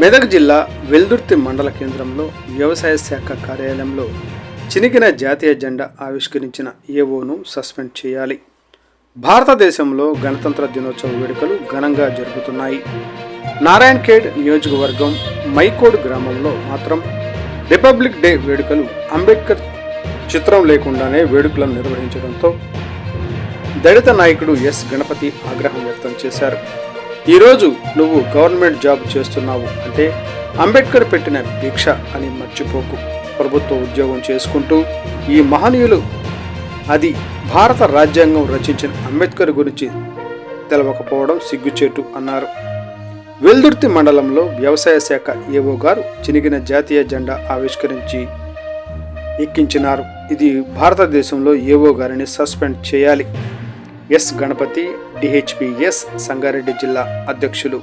మెదక్ జిల్లా వెల్దుర్తి మండల కేంద్రంలో వ్యవసాయ శాఖ కార్యాలయంలో చినిగిన జాతీయ జెండా ఆవిష్కరించిన ఏవోను సస్పెండ్ చేయాలి. భారతదేశంలో గణతంత్ర దినోత్సవ వేడుకలు ఘనంగా జరుగుతున్నాయి. నారాయణ్ ఖేడ్ నియోజకవర్గం మైకోడ్ గ్రామంలో మాత్రం రిపబ్లిక్ డే వేడుకలు అంబేద్కర్ చిత్రం లేకుండానే వేడుకలను నిర్వహించడంతో దళిత నాయకుడు ఎస్. గణపతి ఆగ్రహం వ్యక్తం చేశారు. ఈరోజు నువ్వు గవర్నమెంట్ జాబ్ చేస్తున్నావు అంటే అంబేద్కర్ పెట్టిన భిక్ష అని మర్చిపోకు. ప్రభుత్వ ఉద్యోగం చేసుకుంటూ ఈ మహనీయులు అది భారత రాజ్యాంగం రచించిన అంబేద్కర్ గురించి తెలవకపోవడం సిగ్గుచేటు అన్నారు. వెల్దుర్తి మండలంలో వ్యవసాయ శాఖ ఏవో గారు చినిగిన జాతీయ జెండా ఆవిష్కరించి ఎక్కించినారు. ఇది భారతదేశంలో ఏవో గారిని సస్పెండ్ చేయాలి. ఎస్ గణపతి డిహెచ్పిఎస్ సంగారెడ్డి జిల్లా అధ్యక్షులు.